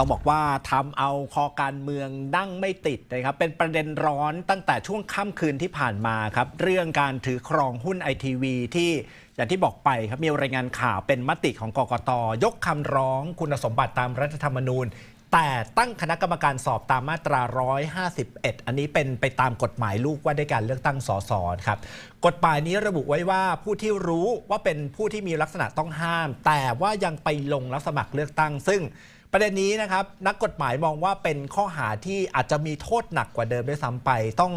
ต้องบอกว่าทำเอาคอการเมืองดั้งไม่ติดนะครับ เป็นประเด็นร้อนตั้งแต่ช่วงค่ำคืนที่ผ่านมาครับ เรื่องการถือครองหุ้นไอทีวีที่อย่างที่บอกไปครับมีรายงานข่าวเป็นมติของกกตยกคำร้องคุณสมบัติตามรัฐธรรมนูญ แต่ตั้งคณะกรรมการสอบตามมาตรา 151 อันนี้เป็นไปตามกฎหมายลูกว่าด้วยการเลือกตั้งสสครับกฎหมายนี้ระบุไว้ว่าผู้ที่รู้ว่าเป็นผู้ที่มีลักษณะต้องห้าม แต่ว่ายังไปลงรับสมัครเลือกตั้งซึ่ง ประเด็นนี้นะครับนักกฎหมายมองว่าเป็นข้อหาที่อาจจะมีโทษหนักกว่าเดิมด้วยซ้ำไป ต้อง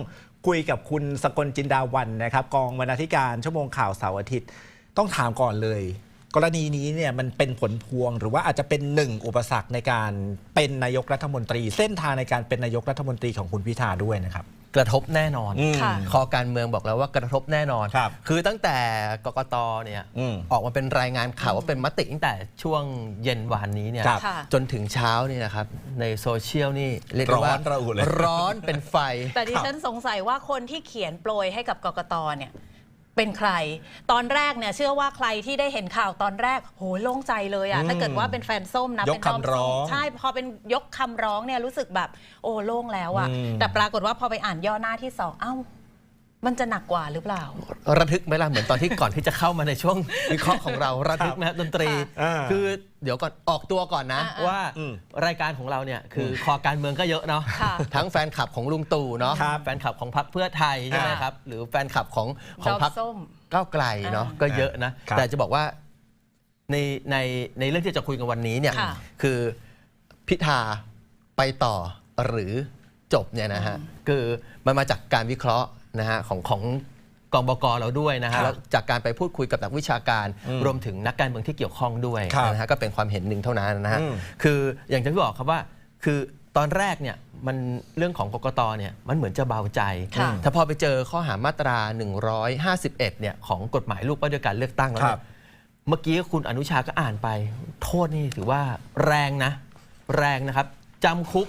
คุยกับคุณสกลจินดาวันนะครับ กองบรรณาธิการชั่วโมงข่าวเสาร์อาทิตย์ ต้องถามก่อนเลย กรณีนี้เนี่ยมันเป็นผลพวง หรือว่าอาจจะเป็นหนึ่งอุปสรรคในการเป็นนายกรัฐมนตรี เส้นทางในการเป็นนายกรัฐมนตรีของคุณพิธาด้วยนะครับ กระทบแน่นอน อืม ค่ะ คอการเมืองบอกแล้วว่ากระทบแน่นอนครับคือตั้งแต่กกตเนี่ยอืมออกมาเป็นรายงานข่าวว่าเป็นมติตั้งแต่ช่วงเย็นวานนี้เนี่ยครับค่ะจนถึงเช้านี่นะครับในโซเชียลนี่เรียกได้ว่าร้อนระอุเลย ร้อนเป็นไฟ แต่ดิฉันสงสัยว่าคนที่เขียนโปรยให้กับกกตเนี่ย เป็นใคร ตอนแรกเนี่ยเชื่อว่าใครที่ได้เห็นข่าวตอนแรกโหโล่งใจเลยอะอืมถ้าเกิดว่าเป็นแฟนส้มนะยกเป็นด้มคำร้องส้มใช่พอเป็นยกคำร้องเนี่ยรู้สึกแบบโอ้โล่งแล้วอะอืมแต่ปรากฏว่าพอไปอ่านย่อหน้าที่สองเอ้า มันจะหนักกว่าหรือเปล่า ระทึกไหมล่ะเหมือนตอนที่ก่อนที่จะเข้ามาในช่วงวิเคราะห์ของเราระทึกไหมครับดนตรี อ่าคือเดี๋ยวก่อนออกตัวก่อนนะ อ่าๆว่าอืมรายการของเราเนี่ยคือคอการเมืองก็เยอะเนาะค่ะทั้งแฟนคลับของลุงตู่เนาะครับแฟนคลับของพรรคเพื่อไทยใช่ไหมอ่า ครับหรือแฟนคลับของของดอมพรรคส้ม ก้าวไกลเนาะอ่าก็เยอะนะ ครับ แต่จะบอกว่าในในในเรื่องที่จะคุยกันวันนี้เนี่ยค่ะคือพิธาไปต่อหรือจบเนี่ยนะฮะคือมันมาจากการวิเคราะห์ นะฮะของของกองบกเราด้วยนะครัฮะบแล้วจากการไปพูดคุยกับนักวิชาการอืมรวมถึงนักการเมืองที่เกี่ยวข้องด้วยครับนะฮะก็เป็นความเห็นหนึ่งเท่านั้นนะฮะอืมคืออย่างที่บอกครับว่าคือตอนแรกเนี่ยมันเรื่องของกกตเนี่ยมันเหมือนจะเบาใจค่ะแต่พอไปเจอข้อหามาตรา 151เนี่ยของกฎหมายลูกว่าด้วยการเลือกตั้งแล้วคเนี่รัยบเมื่อกี้คุณอนุชาก็อ่านไป โทษนี่ถือว่าแรงนะ แรงนะครับจำคุก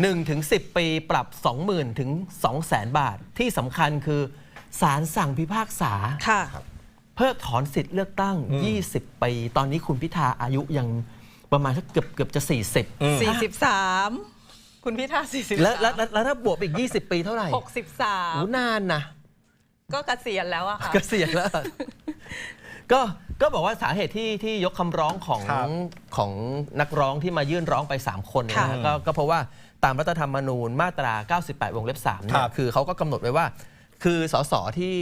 1-10ถึง10 ปีปรับ 20,000ถึง200,000 บาท ที่สำคัญคือศาลสั่งพิพากษา ค่ะ เพิกถอนสิทธิ์เลือกตั้งอืม20 ปี ตอนนี้คุณพิธาอายุยังประมาณสักเกือบเกือบจะ 40อืม43 คุณพิธา43แล้วแล้วแล้วแล้วถ้าบวกไปอีก 20 ปีเท่าไหร่โอ้63 นานนะ ก็เกษียณแล้วอะค่ะ เกษียณแล้ว ก็ก็บอกว่าสาเหตุที่ที่ยกคำร้องของครับของนักร้องที่มายื่นร้องไป 3 คนเนี่ยค่ะนะก็ก็เพราะว่า ตามรัฐธรรมนูญมาตรา 98 วงเล็บ3เนี่ครัยบ คือเขาก็กำหนดไว้ว่า คือสสที่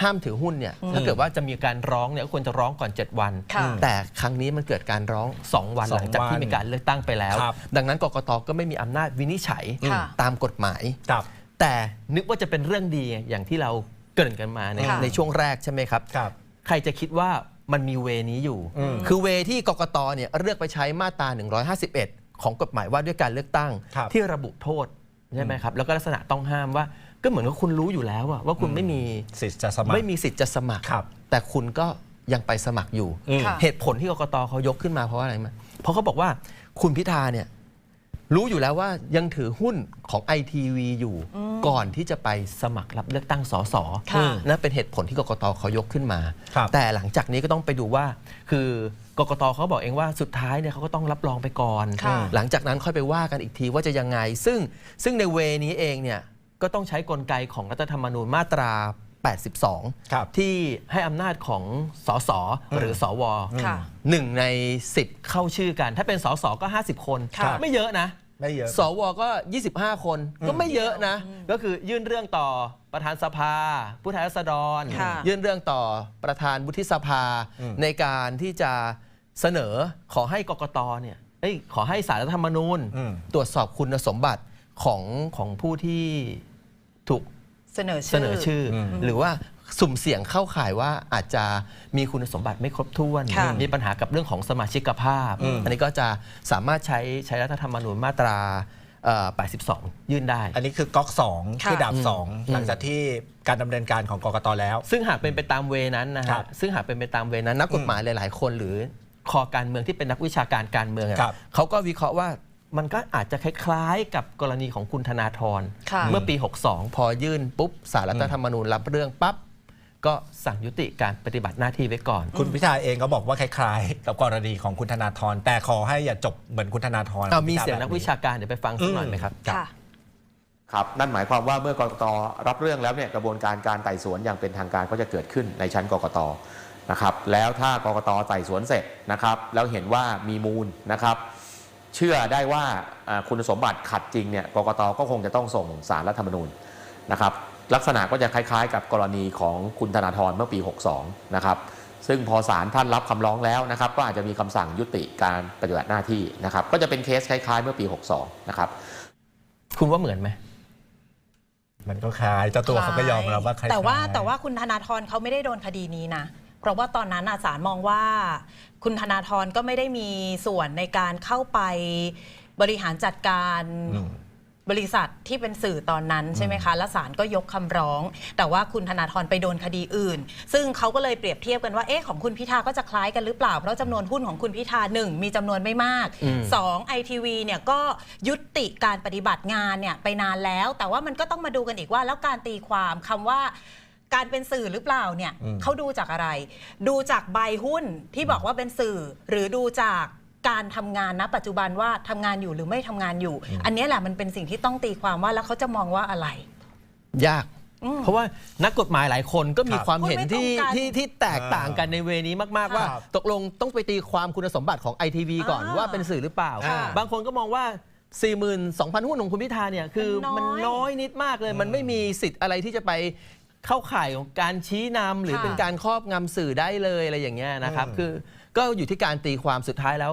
ห้ามถือหุ้นเนี่ยถ้าเกิดว่าจะมีการร้องเนี่ยก็ควรจะร้องก่อน 7 วัน ค่ะ แต่ครั้งนี้มันเกิดการร้อง 2 วันสองหลังจากที่วันมีการเลือกตั้งไปแล้ว ครับ ดังนั้นกกตก็ไม่มีอำนาจวินิจฉัยค่ะ ตามกฎหมาย ครับ แต่นึกว่าจะเป็นเรื่องดีอย่างที่เราเกริ่นกันมาในค่ะ ในช่วงแรกใช่ไหมครับ ครับ ใครจะคิดว่ามันมีเวนี้อยู่อืมคือเวที่กกตเนี่ยเลือกไปใช้มาตรา 151 ของกฎหมายว่าด้วยการเลือกตั้งครับที่ระบุโทษใช่ไหมครับแล้วก็ลักษณะต้องห้ามว่า ก็เหมือนกับคุณรู้อยู่แล้วอะว่าคุณไม่มีสิทธิ์จะสมัครไม่มีสิทธิ์จะสมัคร ครับแต่คุณก็ยังไปสมัครอยู่ อืม ค่ะ เหตุผลที่กกตเขายกขึ้นมาเพราะว่าอะไรมั้ยเพราะเขาบอกว่าคุณพิธาเนี่ยรู้อยู่แล้วว่ายังถือหุ้นของไอทีวีอยู่ ก่อนที่จะไปสมัครรับเลือกตั้งสสค่ะ นั่นเป็นเหตุผลที่กกตเขายกขึ้นมา ครับแต่หลังจากนี้ก็ต้องไปดูว่า คือกกตเขาบอกเองว่าสุดท้ายเนี่ยเขาก็ต้องรับรองไปก่อน ค่ะ หลังจากนั้นค่อยไปว่ากันอีกทีว่าจะยังไง ซึ่งซึ่งในเวนี้เองเนี่ยก็ต้องใช้กลไกของรัฐธรรมนูญมาตรา 82 ครับ ที่ให้อำนาจของสสหรือสว ค่ะ หนึ่งใน 10 เข้าชื่อกัน ถ้าเป็นสสก็ 50 คนค่ะไม่เยอะนะ ไม่เยอะ สวก็ 25 คนก็ไม่เยอะนะ ก็คือยื่นเรื่องต่อประธานสภา ผู้แทนราษฎร ค่ะ ยื่นเรื่องต่อประธานวุฒิสภาอืม ในการที่จะเสนอขอให้กกตเนี่ยเอ้ยขอให้สารรัฐธรรมนูญ อืม ตรวจสอบคุณสมบัติของของผู้ที่ถูกเสนอเสชื่อนอชื่ออม หรือว่า สุ่มเสี่ยงเข้าข่ายว่าอาจจะมีคุณสมบัติไม่ครบถ้วน ค่ะมีปัญหากับเรื่องของสมาชิกภาพ อืม อันนี้ก็จะสามารถใช้ใช้รัฐธรรมนูญมาตราเอ่อ82 ยื่นได้ อันนี้คือก๊อกสองค่ะ คือดาบสองอืมหลังจากที่การดำเนินการของกกตแล้ว ซึ่งหากเป็นไปตามเวนั้นนะครัฮะบซึ่งหากเป็นไปตามเวนั้นนักกฎหมายหลาย ๆ คนหรือคอการเมืองที่เป็นนักวิชาการการเมืองอะครับ เขาก็วิเคราะห์ว่ามันก็อาจจะคล้ายๆ กับกรณีของคุณธนาธรค่ะ เมื่อปี 62 พอยื่นปุ๊บสารรัฐธรรมนูญรับเรื่องปั๊บ ก็สั่งยุติการปฏิบัติหน้าที่ไว้ก่อน คุณพิธาเองก็บอกว่าคล้ายๆ กับกรณีของคุณธนาธรแต่ขอให้อย่าจบเหมือนคุณธนาธรเอามีคุณพิธเสียงนักวิชาการเดี๋ยวไปฟังสักหน่อยไหมครับ ค่ะ ครับนั่นหมายความว่าเมื่อกรกตรับเรื่องแล้วเนี่ยกระบวนการการไต่สวนอย่างเป็นทางการก็จะเกิดขึ้นในชั้นกรกตนะครับ แล้วถ้ากรกตไต่สวนเสร็จนะครับ แล้วเห็นว่ามีมูลนะครับ เชื่อได้ว่าอ่าคุณสมบัติขัดจริงเนี่ยกรกตก็คงจะต้องส่งสารรัฐธรรมนูญนะครับ ลักษณะก็จะคล้ายๆ กับกรณีของคุณธนาธรเมื่อปี 62 นะครับ ซึ่งพอศาลท่านรับคำร้องแล้วนะครับ ก็อาจจะมีคำสั่งยุติการปฏิบัติหน้าที่นะครับ ก็จะเป็นเคสคล้าย ๆ เมื่อปี 62 นะครับ คุณว่าเหมือนไหมมันก็คล้ายเจ้าตัวเขาก็ยอมรับว่าคล้ายๆแต่ว่าแต่ว่าคุณธนาธรเขาไม่ได้โดนคดีนี้นะเพราะว่าตอนนั้นน่ะศาลมองว่า คุณธนาธรก็ไม่ได้มีส่วนในการเข้าไปบริหารจัดการอืม บริษัทที่เป็นสื่อตอนนั้นใช่ไหมคะ และศาลก็ยกคำร้อง แต่ว่าคุณธนาธรไปโดนคดีอื่น ซึ่งเขาก็เลยเปรียบเทียบกันว่า เอ๊ะ ของคุณพิธาก็จะคล้ายกันหรือเปล่า เพราะจำนวนหุ้นของคุณพิธาหนึ่งมีจำนวนไม่มากอืมสองไอทีวีเนี่ยก็ยุติการปฏิบัติงานเนี่ยไปนานแล้ว แต่ว่ามันก็ต้องมาดูกันอีกว่า แล้วการตีความคำว่าการเป็นสื่อหรือเปล่าเนี่ยอืมเขาดูจากอะไร ดูจากใบหุ้นที่บอกว่าเป็นสื่อหรือดูจาก การทำงานณปัจจุบันว่าทำงานอยู่หรือไม่ทำงานอยู่ อันเนี้ยแหละมันเป็นสิ่งที่ต้องตีความว่าแล้วเขาจะมองว่าอะไร ยากอืมเพราะว่านักกฎหมายหลายคนก็มีครับความเห็นที่พูดไม่ตรงกันที่ที่แตกต่างกันในเวนี้มากๆว่าครับตกลงต้องไปตีความคุณสมบัติของไอทีวีก่อนอ่าว่าเป็นสื่อหรือเปล่าค่ะบางคนก็มองว่า42,000 หุ้นของคุณพิธาเนี่ยคือมัมันน้อยน้อยนิดมากเลย มันไม่มีสิทธิ์อะไรที่จะไปเข้าข่ายของการชี้นำหรือค่ะเป็นการครอบงำสื่อได้เลยอะไรอย่างเงี้ยนะครับอืมคือก็อยู่ที่การตีความสุดท้ายแล้ว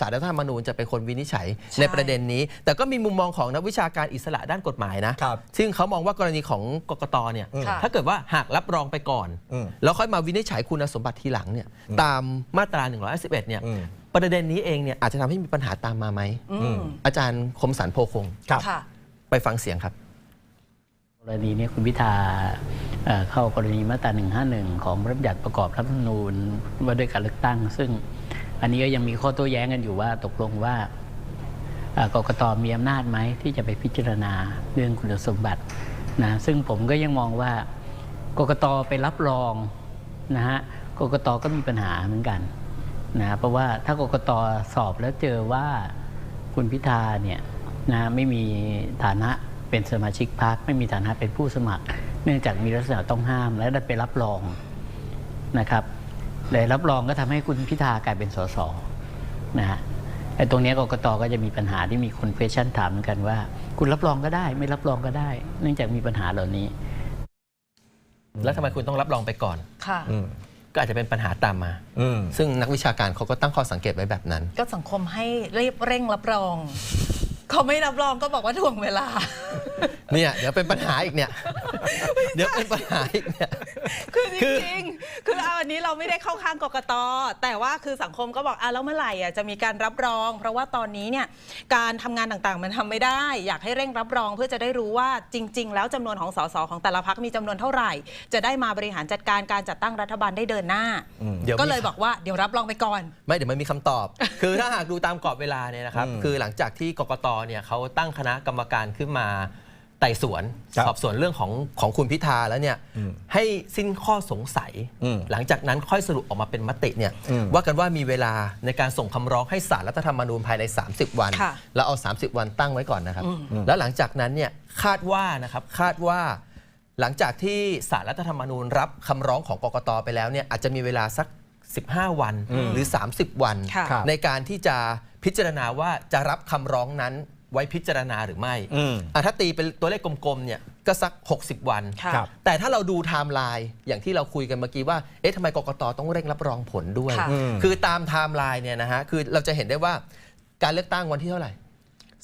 สารรัฐธรรมนูญจะเป็นคนวินิจฉัยใช่ในประเด็นนี้ แต่ก็มีมุมมองของนักวิชาการอิสระด้านกฎหมายนะ ครับซึ่งเขามองว่ากรณีของกกตเนี่ยอืมค่ะ ถ้าเกิดว่าหากรับรองไปก่อน อืมแล้วค่อยมาวินิจฉัยคุณสมบัติทีหลังเนี่ยอืมตามมาตรา 111เนี่ยอืม ประเด็นนี้เองเนี่ยอาจจะทำให้มีปัญหาตามมาไหม อือืมมอาจารย์คมสันโพคง ครับ ค่ะ ไปฟังเสียงครับ กรณีนี้คุณพิธาเอ่อเข้ากรณีมาตรา 151 ของรัฐบัญญัติประกอบรัฐธรรมนูญว่าด้วยการเลือกตั้ง ซึ่ง อันนี้ก็ยังมีข้อโต้แย้งกันอยู่ว่าตกลงว่าเอ่อกกตมีอำนาจไหมที่จะไปพิจารณาเรื่องคุณสมบัตินะซึ่งผมก็ยังมองว่ากกตไปรับรองนะฮะกกตก็มีปัญหาเหมือนกันนะเพราะว่าถ้ากกตสอบแล้วเจอว่าคุณพิธาเนี่ยนะไม่มีฐานะเป็นสมาชิกพรรคไม่มีฐานะเป็นผู้สมัคร เนื่องจากมีลักษณะต้องห้ามและได้ไปรับรองนะครับ เลยรับรองก็ทำให้คุณพิธากลายเป็นสสนะฮะไอ้ตรงเนี้ยกกตก็จะมีปัญหาที่มีคนเควชั่นถามเหมือนกันว่า คุณรับรองก็ได้ ไม่รับรองก็ได้ เนื่องจากมีปัญหาเหล่านี้ แล้วทำไมคุณต้องรับรองไปก่อนค่ะอืมก็อาจจะเป็นปัญหาตามมาอืมซึ่งนักวิชาการเขาก็ตั้งข้อสังเกตไว้แบบนั้น ก็สังคมให้รีบเร่งรับรอง เขาไม่รับรองก็บอกว่าถ่วงเวลา เนี่ยเดี๋ยวเป็นปัญหาอีกเนี่ย เดี๋ยวเป็นปัญหาอีกเนี่ย คือจริงๆ คือเอาอันนี้เราไม่ได้เข้าข้างกกตแต่ว่าคือสังคมก็บอกอะแล้วเมื่อไหร่อะจะมีการรับรอง เพราะว่าตอนนี้เนี่ยการทำงานต่างๆ มันทำไม่ได้ อยากให้เร่งรับรองเพื่อจะได้รู้ว่าจริง ๆ แล้วจำนวนของสสของแต่ละพักมีจำนวนเท่าไหร่ จะได้มาบริหารจัดการการจัดตั้งรัฐบาลได้เดินหน้าเดี๋ยวก็มีเลยบอกว่าเดี๋ยวรับรองไปก่อน ไม่เดี๋ยวมันมีคำตอบ คือถ้าหากดูตามกรอบเวลาเนี่ยนะครับ อืม คือหลังจากที่กกตเนี่ยเขาตั้งคณะกรรมการขึ้นมาไต่สวน ครับสอบสวนเรื่องของของคุณพิธาแล้วเนี่ยอืมให้สิ้นข้อสงสัย อืมหลังจากนั้นค่อยสรุปออกมาเป็นมติเนี่ยอืม ว่ากันว่ามีเวลาในการส่งคำร้องให้สารรัฐธรรมนูญภายใน 30 วัน ค่ะแล้วเอา 30 วันตั้งไว้ก่อนนะครับอืมแล้วหลังจากนั้นเนี่ยคาดว่านะครับคาดว่า หลังจากที่สารรัฐธรรมนูญรับคำร้องของกกตไปแล้วเนี่ยอาจจะมีเวลาสัก 15 วันหรือ 30 วัน ค่ะครับในการที่จะพิจารณาว่าจะรับคำร้องนั้นไว้พิจารณาหรือไม่อืมอะถ้าตีเป็นตัวเลขกลมๆเนี่ยก็สัก 60 วัน ค่ะครับ แต่ถ้าเราดูไทม์ไลน์อย่างที่เราคุยกันเมื่อกี้ว่า เอ๊ะทำไมกกตต้องเร่งรับรองผลด้วย ค่ะอืมคือตามไทม์ไลน์เนี่ยนะฮะ คือเราจะเห็นได้ว่าการเลือกตั้งวันที่เท่าไหร่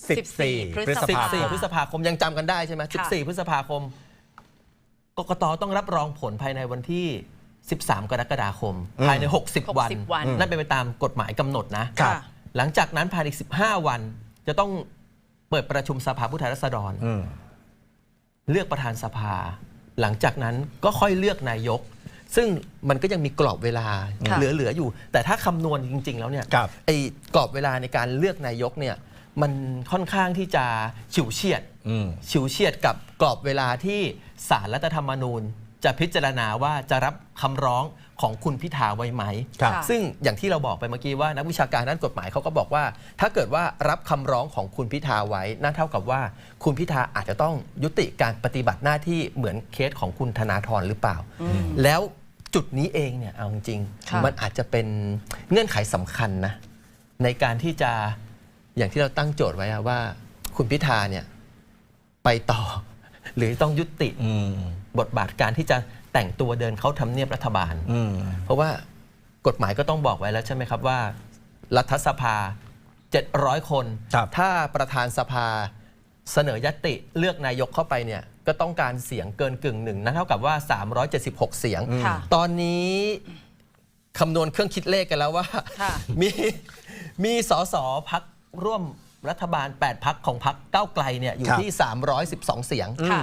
14พฤพฤษษภาภา 14 พฤษภาคมยังจำกันได้ใช่ไหมค่ะ 14 พฤษภาคม กกตต้องรับรองผลภายในวันที่ 13 กรกฎาคมอืมภายใน 60 วัน 60วัน นั่นเป็นไปตามกฎหมายกำหนดนะ ครับค่ะหลังจากนั้นภายใน 15 วัน จะต้องเปิดประชุมสภาผู้แทนราษฎร อืม เลือกประธานสภา หลังจากนั้นก็ค่อยเลือกนายก ซึ่งมันก็ยังมีกรอบเวลาค่ะ เหลือๆอยู่ แต่ถ้าคำนวณจริง ๆ แล้วเนี่ยครับ ไอ้กรอบเวลาในการเลือกนายกเนี่ยมันค่อนข้างที่จะฉิวเฉียด อืม ฉิวเฉียดกับกรอบเวลาที่สารรัฐธรรมนูญ จะพิจารณาว่าจะรับคำร้องของคุณพิธาไว้ไหม ครับ ค่ะ ซึ่งอย่างที่เราบอกไปเมื่อกี้ว่านักวิชาการด้านกฎหมายเขาก็บอกว่า ถ้าเกิดว่ารับคำร้องของคุณพิธาไว้นั่นเท่ากับว่า คุณพิธาอาจจะต้องยุติการปฏิบัติหน้าที่เหมือนเคสของคุณธนาธรหรือเปล่า แล้วจุดนี้เองเนี่ยเอาจริงๆค่ะ มันอาจจะเป็นเงื่อนไขสำคัญนะ ในการที่จะอย่างที่เราตั้งโจทย์ไว้อะว่า คุณพิธาเนี่ยไปต่อ หรือต้องยุติ อืม บทบาทการที่จะแต่งตัวเดินเข้าทำเนียบรัฐบาล อืม เพราะว่ากฎหมายก็ต้องบอกไว้แล้วใช่ไหมครับว่า รัฐสภา 700 คน ครับ ถ้าประธานสภาเสนอยติเลือกนายกเข้าไปเนี่ยก็ต้องการเสียงเกินกึ่งหนึ่งนั่นเท่ากับว่า 376 เสียง ค่ะ ตอนนี้คำนวณเครื่องคิดเลขกันแล้วว่า ค่ะ มีมีสสพักร่วมรัฐบาล 8 พักของพักเก้าวไกลเนี่ยอยู่ครับ ที่ 312 เสียง ค่ะ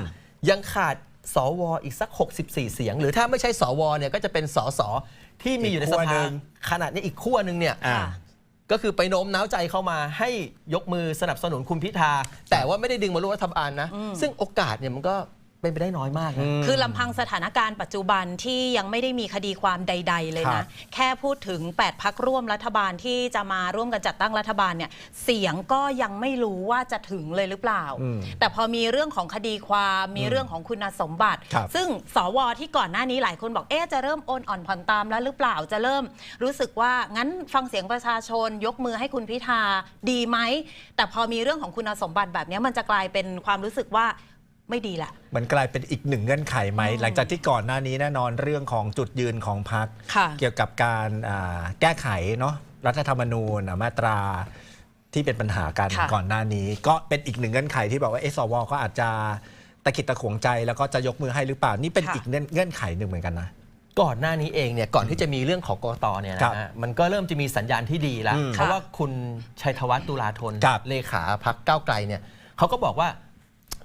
ยังขาด สวอีกสัก 64 เสียง หรือถ้าไม่ใช่สวเนี่ยก็จะเป็นสสที่มีอยู่ในสอีกขั้วหภานึ่งขนาดนี้อีกขั้วหนึ่งเนี่ยอ่า ก็คือไปโน้มน้าวใจเข้ามาให้ยกมือสนับสนุนคุณพิธา แต่ว่าไม่ได้ดึงมาร่วมรัฐบาลนะ ซึ่งโอกาสเนี่ยมันก็ เป็นไปได้น้อยมากนะ คือลำพังสถานการณ์ปัจจุบันที่ยังไม่ได้มีคดีความใด ๆ เลยครันะ บ แค่พูดถึง 8 พักร่วมรัฐบาลที่จะมาร่วมกันจัดตั้งรัฐบาลเนี่ย เสียงก็ยังไม่รู้ว่าจะถึงเลยหรือเปล่า อืมแต่พอมีเรื่องของคดีความมีเรื่องของคุณสมบัติ ครับ ซึ่งสวที่ก่อนหน้านี้หลายคนบอกเอ๊ะจะเริ่มโอนอ่อนผ่อนตามแล้วหรือเปล่าจะเริ่มรู้สึกว่างั้นฟังเสียงประชาชน ยกมือให้คุณพิธาดีไหมแต่พอมีเรื่องของคุณสมบัติแบบนี้มันจะกลายเป็นความรู้สึกว่า ไม่ดีแหละมันกลายเป็นอีกหนึ่งเงื่อนไขไหม หลังจากที่ก่อนหน้านี้แน่นอนเรื่องของจุดยืนของพรรคค่ะเกี่ยวกับการอ่าแก้ไขเนาะรัฐธรรมนูญอะมาตราที่เป็นปัญหากันค่ะก่อนหน้านี้ ก็เป็นอีกหนึ่งเงื่อนไขที่บอกว่าเอะสวก็อาจจะตะขิดตะขวงใจแล้วก็จะยกมือให้หรือเปล่า นี่เป็นค่ะอีกเงื่อนเงื่อนไขหนึ่งเหมือนกันนะก่อนหน้านี้เองเนี่ยก่อนที่จะมีเรื่องของกกตเนี่ยครับนะฮะมันก็เริ่มจะมีสัญญาณที่ดีแล้วอืมเพราะว่าคุณชัยธวัฒน์ตุลาธนครับเลขาพักก้าวไกลเนี่ยเขาก็บอกว่า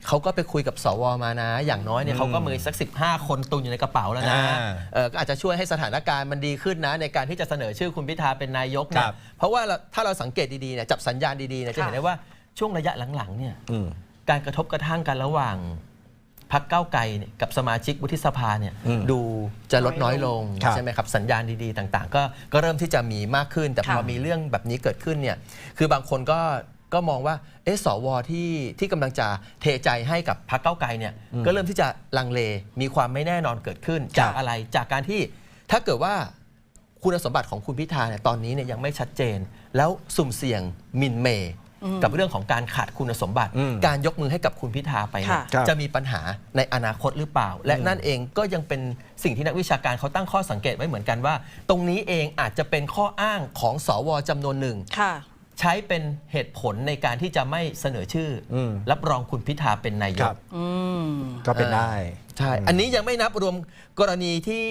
เขาก็ไปคุยกับสวมานะ อย่างน้อยเนี่ยอืมเขาก็มือสัก 15 คนตุนอยู่ในกระเป๋าแล้วนะอ่าเออก็อาจจะช่วยให้สถานการณ์มันดีขึ้นนะ ในการที่จะเสนอชื่อคุณพิธาเป็นนายกคเนี่รัยบเพราะว่าเราถ้าเราสังเกตดีๆเนี่ยจับสัญญาณดีๆเนี่ยจะเห็นค่ะได้ว่าช่วงระยะหลังๆเนี่ย อืม การกระทบกระทั่งกันระหว่างพักเก้าวไกลเนี่ยกับสมาชิกวุฒิสภาเนี่ยอืมดูจะลดน้อยลงครับ ใช่ไหมครับสัญญาณดีๆ ต่างๆ ก็ก็เริ่มที่จะมีมากขึ้น แต่พอค่ะ มีเรื่องแบบนี้เกิดขึ้นเนี่ยคือบางคนก็ ก็มองว่าเอะสวที่ที่กำลังจะเทใจให้กับพรรคเก้าวไกลเนี่ยก็เริ่มที่จะลังเลมีความไม่แน่นอนเกิดขึ้น จากอะไรจากการที่ถ้าเกิดว่าคุณสมบัติของคุณพิธาเนี่ยตอนนี้เนี่ยยังไม่ชัดเจน แล้วสุ่มเสี่ยงหมินเมย์กับเรื่องของการขาดคุณสมบัติอืมการยกมือให้กับคุณพิธาไปเนี่ยค่ะครับจะมีปัญหาในอนาคตหรือเปล่า และนั่นเองก็ยังเป็นสิ่งที่นักวิชาการเขาตั้งข้อสังเกตไว้เหมือนกันว่า ตรงนี้เองอาจจะเป็นข้ออ้างของสวจำนวนหนึ่ง ค่ะ ใช้เป็นเหตุผลในการที่จะไม่เสนอชื่ออม รับรองคุณพิธาเป็นนายคกรับอืม ก็เป็นได้ ใช่ อันนี้ยังไม่นับรวมกรณีที่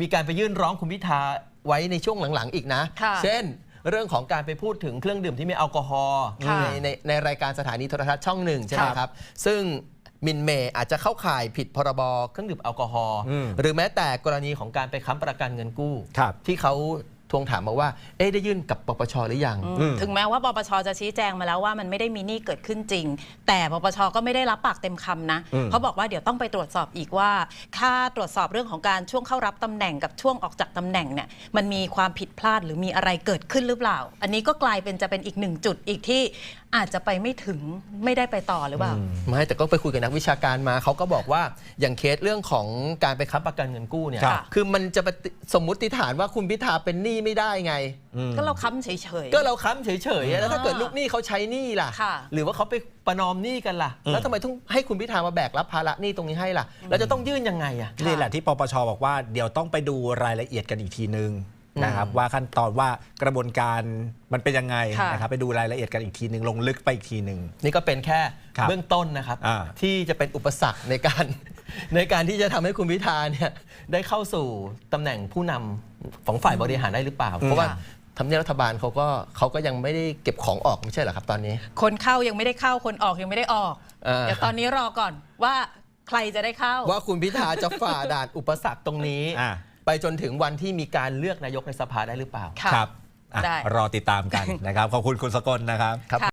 มีการไปยื่นร้องคุณพิธาไว้ในช่วงหลังๆ อีกนะ ค่ะ เช่น เรื่องของการไปพูดถึงเครื่องดื่มที่มีแอลกอฮอล์ค่ะ ในในในรายการสถานีโทรทัศน์ช่องหนึ่งใช่ไหมครับครับ ซึ่งมินเมย์อาจจะเข้าข่ายผิดพรบเครื่องดื่มแอลกอฮอล์อืมหรือแม้แต่กรณีของการไปค้ำประกันเงินกู้ ครับ ที่เขา ทวงถามมาว่า เอ๊ะได้ยื่นกับปปชหรือยัง อืม ถึงแม้ว่าปปชจะชี้แจงมาแล้วว่ามันไม่ได้มีหนี้เกิดขึ้นจริง แต่ปปชก็ไม่ได้รับปากเต็มคำนะอืม เขาบอกว่าเดี๋ยวต้องไปตรวจสอบอีกว่า ค่าตรวจสอบเรื่องของการช่วงเข้ารับตำแหน่งกับช่วงออกจากตำแหน่งเนี่ยมันมีความผิดพลาดหรือมีอะไรเกิดขึ้นหรือเปล่า อันนี้ก็กลายเป็นจะเป็นอีกหนึ่งจุดอีกที่ อาจจะไปไม่ถึงไม่ได้ไปต่อหรือเปล่า ไม่แต่ก็ไปคุยกับนักวิชาการมาเขาก็บอกว่าอย่างเคสเรื่องของการไปค้ำประกันเงินกู้เนี่ยครับคือมันจะไปสมมุติฐานว่าคุณพิธาเป็นหนี้ไม่ได้ไงอืมก็เราค้ำเฉยๆก็เราค้ำเฉยๆแล้วถ้าเกิดลูกหนี้เขาใช้หนี้ล่ะ ค่ะ หรือว่าเขาไปประนอมหนี้กันล่ะ แล้วทำไมต้องให้คุณพิธามาแบกรับภาระหนี้ตรงนี้ให้ล่ะเราจะต้องยื่นยังไงอะ นี่แหละที่ปปชบอกว่าเดี๋ยวต้องไปดูรายละเอียดกันอีกทีนึง นะครับว่าขั้นตอนว่ากระบวนการมันเป็นยังไงค่ะนะครับไปดูรายละเอียดกันอีกทีนึงลงลึกไปอีกทีนึงนี่ก็เป็นแค่ครับเบื้องต้นนะครับอ่าที่จะเป็นอุปสรรคในการในการที่จะทำให้คุณพิธาเนี่ยได้เข้าสู่ตำแหน่งผู้นำของฝ่ายบริหารได้หรือเปล่า เพราะว่าทำเนียบรัฐบาลเขาก็เขาก็ยังไม่ได้เก็บของออกไม่ใช่เหรอครับตอนนี้ คนเข้ายังไม่ได้เข้าคนออกยังไม่ได้ออกเออเดี๋ยวตอนนี้รอก่อนว่าใครจะได้เข้า ว่าคุณพิธาจะฝ่าด่านอุปสรรคตรงนี้อ่า ไปจนถึงวันที่มีการเลือกนายกในสภาได้หรือเปล่า ค่ะ ครับอะได้ รอติดตามกันนะครับ ขอบคุณคุณสกลนะครับ ครับ